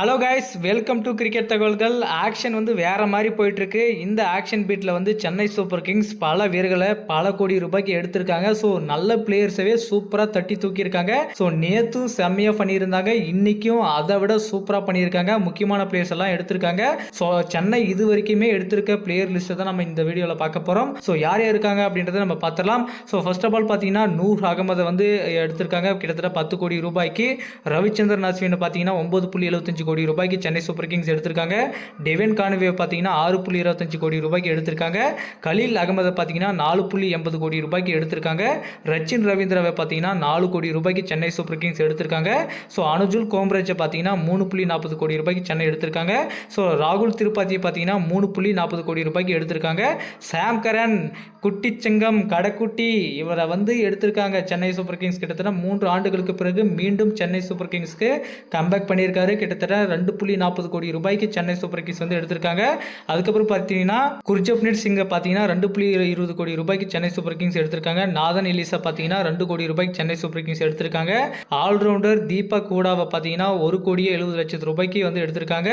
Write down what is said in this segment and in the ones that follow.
Hello guys welcome to cricket தகவல்கள் action வந்து வேற மாதிரி போயிட்டுருக்கு. இந்த ஆக்ஷன் பீட்டில் வந்து சென்னை சூப்பர் கிங்ஸ் பல வீரர்களை பல கோடி ரூபாய்க்கு எடுத்திருக்காங்க. ஸோ நல்ல பிளேயர்ஸவே சூப்பராக தட்டி தூக்கியிருக்காங்க. ஸோ நேற்று செம்மையாக பண்ணியிருந்தாங்க. இன்னைக்கும் அதை விட சூப்பராக பண்ணியிருக்காங்க. முக்கியமான பிளேயர்ஸ் எல்லாம் எடுத்திருக்காங்க. ஸோ சென்னை இது வரைக்குமே எடுத்திருக்க பிளேயர் லிஸ்ட்டை தான் நம்ம இந்த வீடியோவில் பார்க்க போகிறோம் ஸோ யார் யார் இருக்காங்க அப்படின்றத நம்ம பார்த்துடலாம். ஸோ ஃபர்ஸ்ட் ஆஃப் ஆல் பார்த்தீங்கன்னா நூர் அகமதை வந்து எடுத்திருக்காங்க. கிட்டத்தட்ட பத்து கோடி ரூபாய்க்கு. ரவிச்சந்திரன் அஸ்வின் பார்த்தீங்கன்னா ஒன்பது புள்ளி எழுபத்தஞ்சு கோடி ரூபாய்க்கு சென்னை சூப்பர் கிங்ஸ் எடுத்திருக்காங்க. டெவன் கான்வே பார்த்தீங்கன்னா ஆறு புள்ளி இருபத்தஞ்சு கோடி ரூபாய்க்கு எடுத்திருக்காங்க. கலீல் அகமதை பார்த்தீங்கன்னா நாலு புள்ளி எண்பது கோடி ரூபாய்க்கு எடுத்திருக்காங்க. ரச்சின் ரவீந்திராவை பார்த்தீங்கன்னா நாலு கோடி ரூபாய்க்கு சென்னை சூப்பர் கிங்ஸ் எடுத்திருக்காங்க. ஸோ அனுஜுல் கோம்ரேஜை பார்த்தீங்கன்னா மூணு புள்ளி நாற்பது கோடி ரூபாய்க்கு சென்னை எடுத்திருக்காங்க. ஸோ ராகுல் திருப்பாத்தியை பார்த்தீங்கன்னா மூணு புள்ளி நாற்பது கோடி ரூபாய்க்கு எடுத்திருக்காங்க. சாம் கரன் குட்டிச்சங்கம் கடைக்குட்டி இவரை வந்து எடுத்திருக்காங்க சென்னை சூப்பர் கிங்ஸ் கிட்டத்தட்ட மூன்று ஆண்டுகளுக்கு பிறகு மீண்டும் சென்னை சூப்பர் கிங்ஸ்க்கு கம்பேக் பண்ணியிருக்காரு. கிட்டத்தட்ட ரெண்டு புள்ளி நாற்பது கோடி ரூபாய்க்கு சென்னை சூப்பர் கிங்ஸ் வந்து எடுத்திருக்காங்க. அதுக்கப்புறம் பார்த்தீங்கன்னா குர்ஜப்னீத் சிங்கை பார்த்தீங்கன்னா ரெண்டு புள்ளி இருபது கோடி ரூபாய்க்கு சென்னை சூப்பர் கிங்ஸ் எடுத்திருக்காங்க. நாதன் எலிசா பார்த்தீங்கன்னா ரெண்டு கோடி ரூபாய்க்கு சென்னை சூப்பர் கிங்ஸ் எடுத்திருக்காங்க. ஆல்ரவுண்டர் தீபக் கூடாவை பார்த்தீங்கன்னா ஒரு கோடியே எழுபது லட்சத்து ரூபாய்க்கு வந்து எடுத்திருக்காங்க.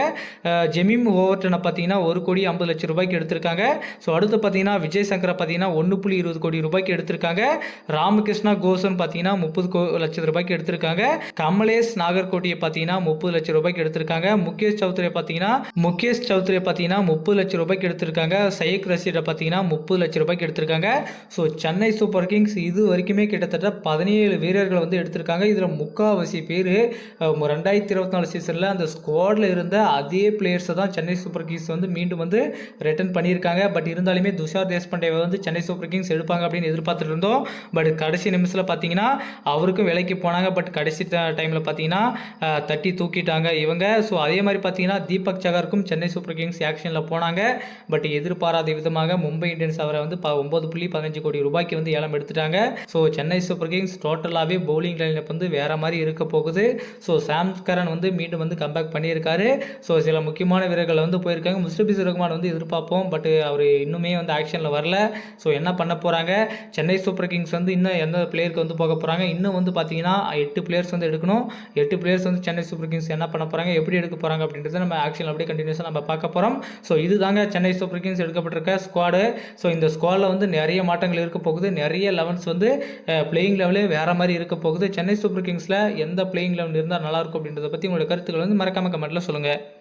ஜெமிம் ஓவர்டனை பார்த்தீங்கன்னா ஒரு கோடி ஐம்பது லட்சம் ரூபாய்க்கு எடுத்திருக்காங்க. ஸோ அடுத்து பார்த்தீங்கன்னா விஜய் சங்கரை பார்த்தீங்கன்னா ஒன்று புள்ளி இருபது கோடி ரூபாய்க்கு எடுத்திருக்காங்க. ராமகிருஷ்ணா கோசன் பார்த்தீங்கன்னா முப்பது கோ லட்சம் ரூபாய்க்கு எடுத்திருக்காங்க. கமலேஷ் நாகர்கோட்டியை பார்த்தீங்கன்னா முப்பது லட்சம் ரூபாய்க்கு எடுத்திருக்காங்க. முகேஷ் சௌத்ரியை பார்த்தீங்கன்னா முகேஷ் சௌத்ரியை பார்த்தீங்கன்னா முப்பது லட்சம் ரூபாய்க்கு எடுத்திருக்காங்க. சையக் ரசீடை பார்த்தீங்கன்னா முப்பது லட்சம் ரூபாய்க்கு எடுத்திருக்காங்க. ஸோ சென்னை சூப்பர் கிங்ஸ் இது வரைக்குமே கிட்டத்தட்ட பதினேழு வீரர்கள் வந்து எடுத்திருக்காங்க. இதில் முக்கால்வாசி பேர் ரெண்டாயிரத்தி இருபத்தி நாலு சீசனில் அந்த ஸ்குவாடில் இருந்த அதே பிளேயர்ஸை தான் சென்னை சூப்பர் கிங்ஸ் வந்து மீண்டும் வந்து ரிட்டர்ன் பண்ணியிருக்காங்க. பட் இருந்தாலுமே துஷார் தேஷ்பாண்டே வந்து சென்னை சூப்பர் கிங்ஸ் எடுப்பாங்க அப்படின்னு எதிர்பார்த்துட்டு இருந்தோம். பட் கடைசி நிமிஷத்தில் பார்த்தீங்கன்னா அவருக்கும் விலைக்கு போனாங்க. பட் கடைசி டைமில் பார்த்தீங்கன்னா தட்டி தூக்கிட்டாங்க. இவங்க ஸோ அதே மாதிரி பார்த்தீங்கன்னா தீபக் சகருக்கும் சென்னை சூப்பர் கிங்ஸ் ஆக்ஷனில் போனாங்க. பட் எதிர்பாராத விதமாக மும்பை இந்தியன்ஸ் அவரை வந்து ப ஒம்பது புள்ளி பதினஞ்சு கோடி ரூபாய்க்கு வந்து ஏலம் எடுத்துட்டாங்க. ஸோ சென்னை சூப்பர் கிங்ஸ் டோட்டலாகவே பவுலிங் லைனப் வந்து வேற மாதிரி இருக்க போகுது. ஸோ சாம் கரன் வந்து மீண்டும் வந்து கம்பேக் பண்ணியிருக்காரு. ஸோ சில முக்கியமான வீரர்கள் வந்து போயிருக்காங்க. முஸ்டபிஸ் ரகுமான் வந்து எதிர்பார்ப்போம். பட் அவர் இன்னுமே வந்து ஆக்ஷனில் வரல. ஸோ என்ன பண்ண போகிறாங்க சென்னை சூப்பர் கிங்ஸ் வந்து இன்னும் எந்த பிளேயருக்கு வந்து போக போகிறாங்க இன்னும் வந்து பார்த்தீங்கன்னா எட்டு பிளேயர்ஸ் வந்து எடுக்கணும். எட்டு பிளேயர்ஸ் வந்து சென்னை சூப்பர் கிங்ஸ் என்ன பண்ண போகிறாங்க எப்படி எடுக்க போகிறாங்க அப்படின்றத நம்ம ஆக்ஷன் அப்படியே கண்டினியூஸாக நம்ம பார்க்க போகிறோம் ஸோ இதுதாங்க சென்னை சூப்பர் கிங்ஸ் எடுக்கப்பட்டிருக்க ஸ்குவாடு ஸோ இந்த ஸ்குவாடில் வந்து நிறைய மாற்றங்கள் இருக்க போகுது. நிறைய லெவன்ஸ் வந்து பிளேயிங் லெவலே வேறு மாதிரி இருக்க போகுது. சென்னை சூப்பர் கிங்ஸில் எந்த பிளேயிங் லெவல் இருந்தால் நல்லாயிருக்கும் அப்படின்றத பற்றி உங்களோட கருத்துக்கள் வந்து மறக்காம கமெண்ட்டில் சொல்லுங்கள்